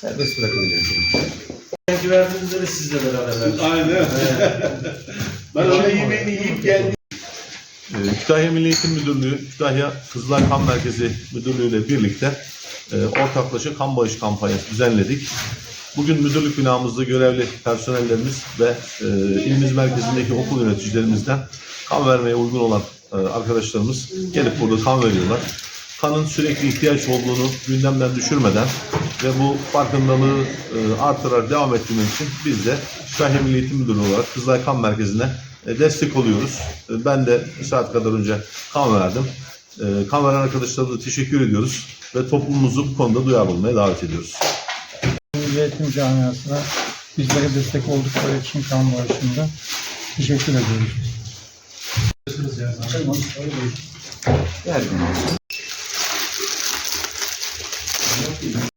serbest bırakabilirsiniz. Belki verdiğinizde de sizle beraber verdik. Aynen. ben ona yemeğini yiyip geldim. Ee, Kütahya Milli Eğitim Müdürlüğü, Kütahya Kızılay Kan Merkezi Müdürlüğü ile birlikte e, ortaklaşa kan bağış kampanyası düzenledik. Bugün müdürlük binamızda görevli personellerimiz ve e, ilimiz merkezindeki okul yöneticilerimizden kan vermeye uygun olan e, arkadaşlarımız gelip burada kan veriyorlar. Kanın sürekli ihtiyaç olduğunu gündemden düşürmeden ve bu farkındalığı e, artırarak devam ettirmek için biz de Kütahya Milli Eğitim Müdürlüğü olarak Kızılay Kan Merkezi'ne e, destek oluyoruz. E, Ben de bir saat kadar önce kan verdim. E, Kan veren arkadaşlara da teşekkür ediyoruz ve toplumumuzu bu konuda duyarlı olmaya davet ediyoruz. Milli Eğitim Camiası'na bizlere destek oldukları için kan bağışında teşekkür ediyoruz. Her gün olsun.